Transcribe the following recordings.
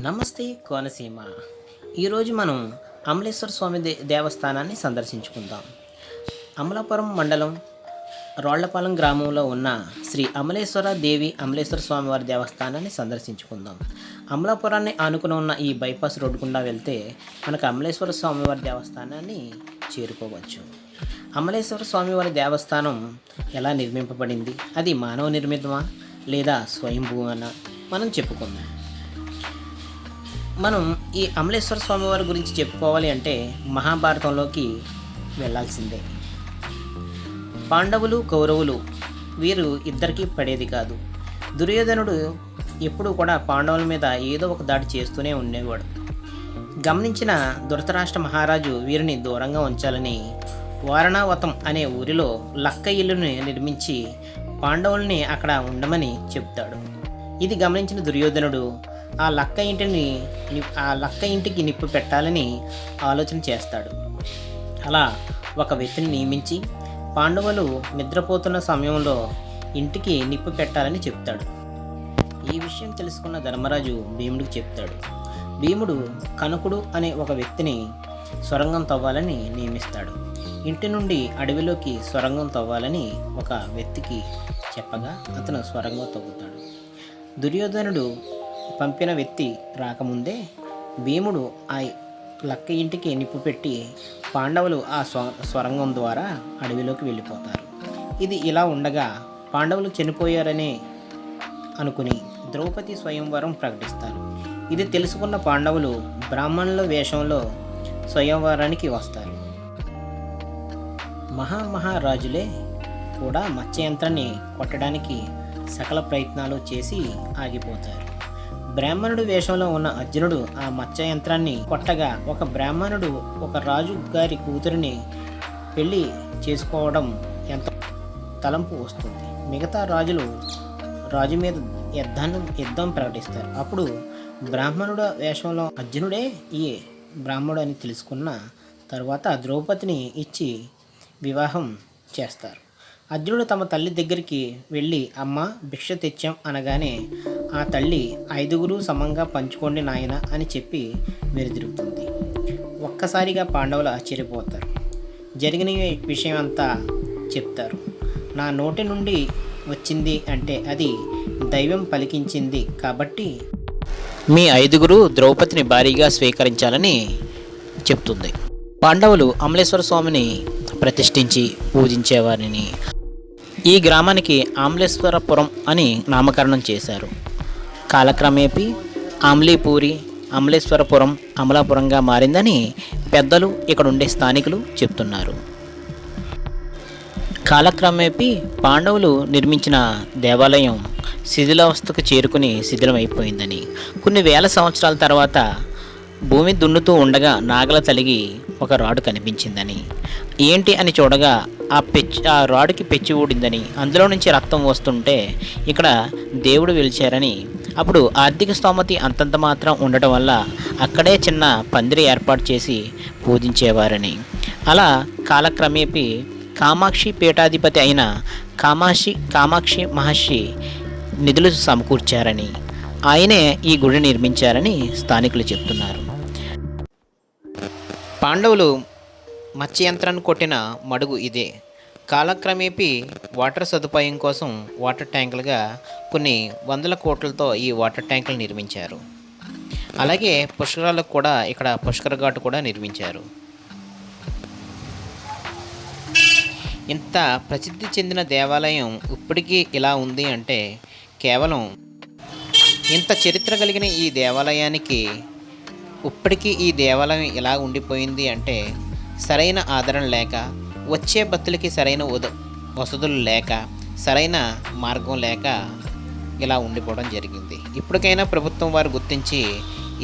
నమస్తే కోనసీమ. ఈరోజు మనం అమలేశ్వర స్వామి దే దేవస్థానాన్ని సందర్శించుకుందాం. అమలాపురం మండలం రోళ్ళపాలెం గ్రామంలో ఉన్న శ్రీ అమలేశ్వర దేవి అమలేశ్వర స్వామివారి దేవస్థానాన్ని సందర్శించుకుందాం. అమలాపురాన్ని ఆనుకుని ఉన్న ఈ బైపాస్ రోడ్డు గుండా వెళ్తే మనకు అమలేశ్వర స్వామివారి దేవస్థానాన్ని చేరుకోవచ్చు. అమలేశ్వర స్వామివారి దేవస్థానం ఎలా నిర్మింపబడింది? అది మానవ నిర్మితమా లేదా స్వయంభూ అన మనం చెప్పుకుందాం. మనం ఈ అమలేశ్వర స్వామి వారి గురించి చెప్పుకోవాలి అంటే మహాభారతంలోకి వెళ్ళాల్సిందే. పాండవులు కౌరవులు వీరు ఇద్దరికీ పడేది కాదు. దుర్యోధనుడు ఎప్పుడూ కూడా పాండవుల మీద ఏదో ఒక దాడి చేస్తూనే ఉండేవాడు. గమనించిన ధృతరాష్ట్ర మహారాజు వీరిని దూరంగా ఉంచాలని వారణావతం అనే ఊరిలో లక్క ఇల్లుని నిర్మించి పాండవుల్ని అక్కడ ఉండమని చెప్తాడు. ఇది గమనించిన దుర్యోధనుడు ఆ లక్క ఇంటిని ని- ఆ లక్క ఇంటికి నిప్పు పెట్టాలని ఆలోచన చేస్తాడు. అలా ఒక వ్యక్తిని నియమించి పాండవులు నిద్రపోతున్న సమయంలో ఇంటికి నిప్పు పెట్టాలని చెప్తాడు. ఈ విషయం తెలుసుకున్న ధర్మరాజు భీముడికి చెప్తాడు. భీముడు కనకుడు అనే ఒక వ్యక్తిని సొరంగం తవ్వాలని నియమిస్తాడు. ఇంటి నుండి అడవిలోకి సొరంగం తవ్వాలని ఒక వ్యక్తికి చెప్పగా అతను సొరంగం తవ్వుతాడు. దుర్యోధనుడు పంపిన వ్యక్తి రాకముందే భీముడు ఆ లక్క ఇంటికి నిప్పు పెట్టి పాండవులు ఆ స్వ స్వరంగం ద్వారా అడవిలోకి వెళ్ళిపోతారు. ఇది ఇలా ఉండగా పాండవులు చనిపోయారనే అనుకుని ద్రౌపది స్వయంవరం ప్రకటిస్తారు. ఇది తెలుసుకున్న పాండవులు బ్రాహ్మణుల వేషంలో స్వయంవరానికి వస్తారు. మహామహారాజులే కూడా మత్స్యయంత్రాన్ని కొట్టడానికి సకల ప్రయత్నాలు చేసి ఆగిపోతారు. బ్రాహ్మణుడు వేషంలో ఉన్న అర్జునుడు ఆ మత్స్యయంత్రాన్ని కొట్టగా ఒక బ్రాహ్మణుడు ఒక రాజు గారి కూతురిని పెళ్ళి చేసుకోవడం ఎంత తలంపు వస్తుంది? మిగతా రాజులు రాజు మీద యుద్ధాన్ని యుద్ధం ప్రకటిస్తారు. అప్పుడు బ్రాహ్మణుడు వేషంలో అర్జునుడే ఈ బ్రాహ్మణుడు అని తెలుసుకున్న తర్వాత ద్రౌపదిని ఇచ్చి వివాహం చేస్తారు. అర్జునుడు తమ తల్లి దగ్గరికి వెళ్ళి అమ్మ భిక్ష తెచ్చాం అనగానే ఆ తల్లి ఐదుగురు సమంగా పంచుకోండి నాయన అని చెప్పి వెనుదిరుగుతుంది ఒక్కసారిగా పాండవులు ఆశ్చర్యపోతారు. జరిగిన విషయం అంతా చెప్తారు. నా నోటి నుండి వచ్చింది అంటే అది దైవం పలికించింది కాబట్టి మీ ఐదుగురు ద్రౌపదిని భారీగా స్వీకరించాలని చెప్తుంది. పాండవులు అమలేశ్వర స్వామిని ప్రతిష్ఠించి పూజించేవారిని. ఈ గ్రామానికి ఆమ్లేశ్వరపురం అని నామకరణం చేశారు. కాలక్రమేపీ ఆమ్లీపూరి అమలేశ్వరపురం అమలాపురంగా మారిందని పెద్దలు ఇక్కడ ఉండే స్థానికులు చెప్తున్నారు. కాలక్రమేపీ పాండవులు నిర్మించిన దేవాలయం శిథిలావస్థకు చేరుకుని శిథిలమైపోయిందని. కొన్ని వేల సంవత్సరాల తర్వాత భూమి దున్నుతూ ఉండగా నాగల తలిగి ఒక రాడు కనిపించిందని. ఏంటి అని చూడగా ఆ పెచ్చి ఆ రాడుకి పెచ్చి ఊడిందని అందులో నుంచి రక్తం వస్తుంటే ఇక్కడ దేవుడు వెలిచారని అప్పుడు ఆర్థిక స్తోమతి అంతంత మాత్రం ఉండటం వల్ల అక్కడే చిన్న పందిరి ఏర్పాటు చేసి పూజించేవారని. అలా కాలక్రమేపీ కామాక్షి పీఠాధిపతి అయిన కామాక్షి కామాక్షి మహర్షి నిధులు సమకూర్చారని. ఆయనే ఈ గుడి నిర్మించారని స్థానికులు చెప్తున్నారు. పాండవులు మత్స్యయంత్రాన్ని కొట్టిన మడుగు ఇదే. కాలక్రమేపీ వాటర్ సదుపాయం కోసం వాటర్ ట్యాంకులుగా కొన్ని వందల కోట్లతో ఈ వాటర్ ట్యాంకులు నిర్మించారు. అలాగే పుష్కరాలకు కూడా ఇక్కడ పుష్కర ఘాటు కూడా నిర్మించారు. ఇంత ప్రసిద్ధి చెందిన దేవాలయం ఇప్పటికీ ఇలా ఉంది అంటే కేవలం ఇంత చరిత్ర కలిగిన ఈ దేవాలయానికి ఇప్పటికీ ఈ దేవాలయం ఇలా ఉండిపోయింది అంటే సరైన ఆదరణ లేక వచ్చే భక్తులకి సరైన వసతులు లేక సరైన మార్గం లేక ఇలా ఉండిపోవడం జరిగింది. ఇప్పటికైనా ప్రభుత్వం వారు గుర్తించి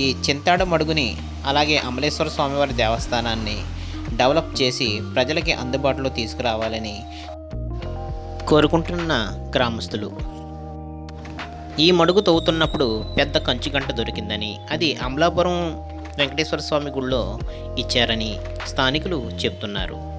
ఈ చింతాడ మడుగుని అలాగే అమలేశ్వర స్వామివారి దేవస్థానాన్ని డెవలప్ చేసి ప్రజలకి అందుబాటులో తీసుకురావాలని కోరుకుంటున్న గ్రామస్తులు. ఈ మడుగు తవ్వుతున్నప్పుడు పెద్ద కంచు గంట దొరికిందని అది అమలాపురం వెంకటేశ్వర స్వామి గుళ్ళో ఇచ్చారని స్థానికులు చెప్తున్నారు.